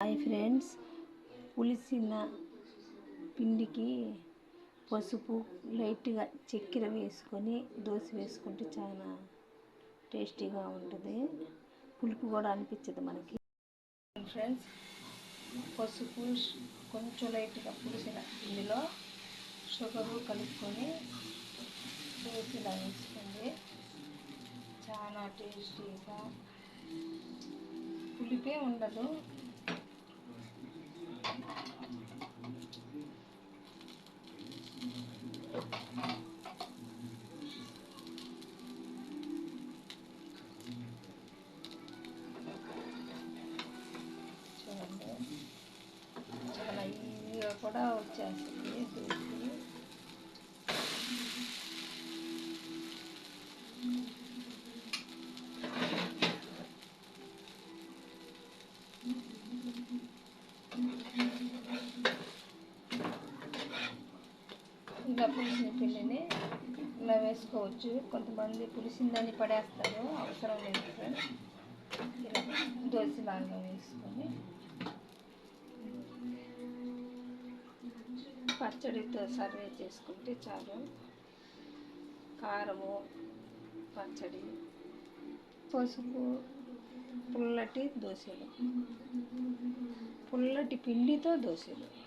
Hi friends. పులిసిన పిండికి పసుపు లైట్గా చక్కెర వేసుకొని దోశ వేసుకుంటే చాలా టేస్టీగా ఉంటుంది. పులుపు కూడా అనిపించదు మనకి. ఫ్రెండ్స్ పసుపు కొంచెం లైట్గా పులిసిన పిండిలో షుగరు కలుపుకొని దోశలా వేసుకోండి. చాలా టేస్టీగా పులిపే ఉండదు. చూడండి చాలా ఈజీగా కూడా వచ్చేస్తుంది. ఇంకా ఇలా పులిసిన పిండిని ఇలా వేసుకోవచ్చు. కొంతమంది పులిసిందని పడేస్తారు. అవసరం లేదు. సార్ ఇలా దోశలాగా వేసుకొని పచ్చడితో సర్వే చేసుకుంటే చాలు. కారము పచ్చడి పసుపు పుల్లటి దోశలు. పుల్లటి పిండితో దోశలు.